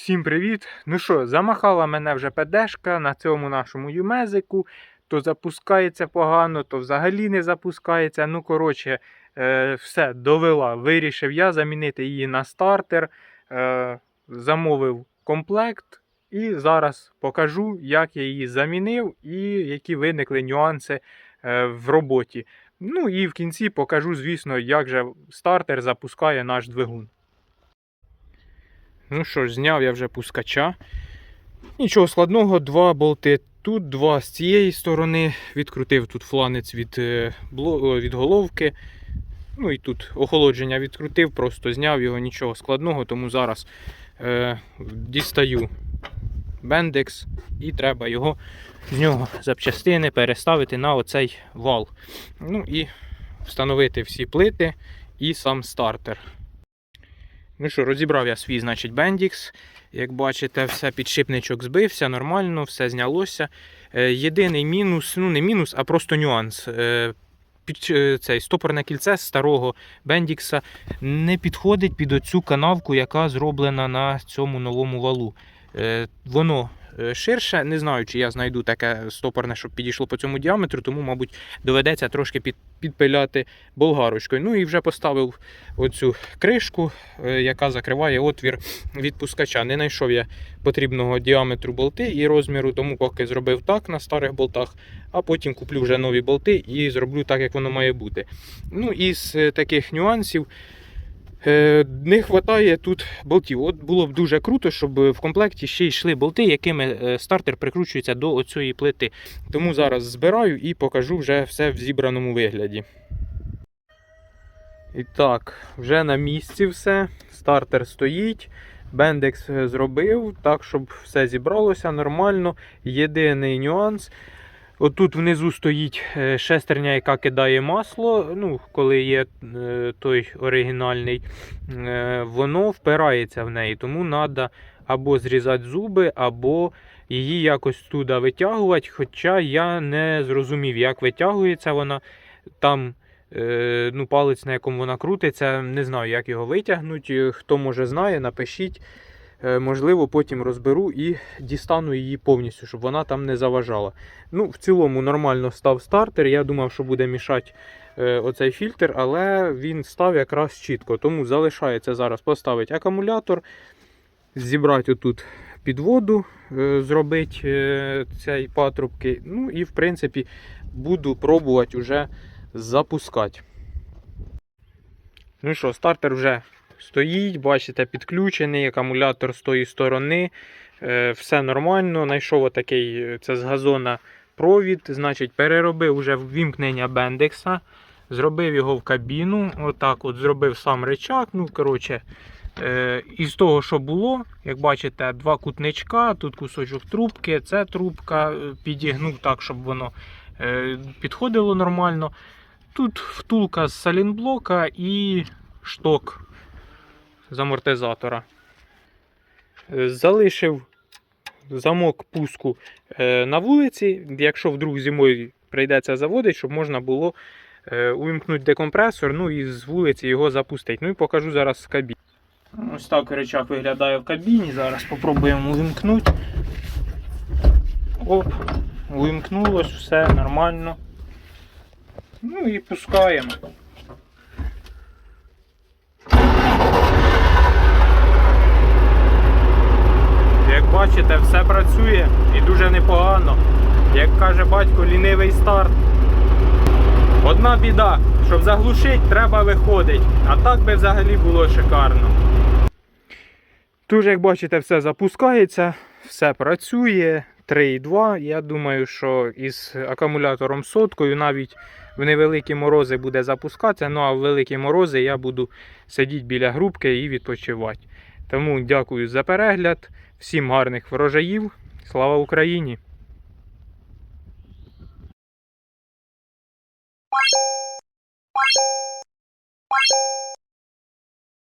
Всім привіт! Ну що, замахала мене вже ПДшка на цьому нашому юмезику. То запускається погано, то взагалі не запускається. Ну, коротше, е, все, довела. Вирішив я замінити її на стартер. Е, замовив комплект. І зараз покажу, як я її замінив і які виникли нюанси е, в роботі. Ну і в кінці покажу, звісно, як же стартер запускає наш двигун. Ну що ж, зняв я вже пускача. Нічого складного, два болти тут, два з цієї сторони. Відкрутив тут фланець від, е, о, від головки. Ну і тут охолодження відкрутив, просто зняв його, нічого складного, тому зараз е, дістаю бендекс і треба його з нього запчастини переставити на оцей вал. Ну і встановити всі плити і сам стартер. Ну що, розібрав я свій, значить, Bendix. Як бачите, все підшипничок збився, нормально, все знялося. Е, єдиний мінус, ну не мінус, а просто нюанс. Е, під, е, цей стопорне кільце старого Бендікса не підходить під оцю канавку, яка зроблена на цьому новому валу. Воно ширше, не знаю, чи я знайду таке стопорне, щоб підійшло по цьому діаметру, тому, мабуть, доведеться трошки під, підпиляти болгарочкою. Ну і вже поставив оцю кришку, е, яка закриває отвір відпускача. Не знайшов я потрібного діаметру болти і розміру, тому поки зробив так на старих болтах, а потім куплю вже нові болти і зроблю так, як воно має бути. Ну із е, таких нюансів. Не вистачає тут болтів. От було б дуже круто, щоб в комплекті ще йшли болти, якими е, стартер прикручується до оцієї плити. Тому зараз збираю і покажу вже все в зібраному вигляді. І так, вже на місці все. Стартер стоїть. Бендекс е, зробив так, щоб все зібралося нормально. Єдиний нюанс. Отут внизу стоїть е, шестерня, яка кидає масло. Ну, коли є е, той оригінальний, е, воно впирається в неї. Тому треба або зрізати зуби, або її якось туди витягувати. Хоча я не зрозумів, як витягується вона. Там ну, палець, на якому вона крутиться, не знаю, як його витягнути. Хто може знає, напишіть. Е, Можливо, потім розберу і дістану її повністю, щоб вона там не заважала. Ну, в цілому нормально став стартер. Я думав, що буде мішати е, оцей фільтр, але він став якраз чітко. Тому залишається зараз поставити акумулятор, зібрати отут підводу, е, зробити цей патрубки. Ну і в принципі буду пробувати вже запускати. Ну що, стартер вже стоїть, бачите, підключений, акумулятор з тої сторони. Е, Все нормально. Знайшов отакий, е, це з газона провід. Значить, переробив вже ввімкнення бендекса. Зробив його в кабіну. Отак от зробив сам речак. Ну, коротше, е, із того, що було, як бачите, два кутничка, тут кусочок трубки, це трубка, підігнув так, щоб воно підходило нормально. Тут втулка з салінблока і шток з амортизатора. Е, Залишив замок пуску е, на вулиці, якщо вдруг зимою прийдеться заводити, щоб можна було е, увімкнути декомпресор, ну і з вулиці його запустити. Ну і покажу зараз з кабіни. Ось так речах виглядає в кабіні. Зараз спробуємо увімкнути. Оп, увімкнулось, все нормально. Ну і пускаємо. Як бачите, все працює і дуже непогано. Як каже батько, лінивий старт. Одна біда, щоб заглушити, треба виходить. А так би взагалі було шикарно. Тут, як бачите, все запускається, все працює. 3,2. Я думаю, що із акумулятором соткою навіть в невеликі морози буде запускатися. Ну а в великі морози я буду сидіти біля грубки і відпочивати. Тому дякую за перегляд. Всім гарних врожаїв. Слава Україні!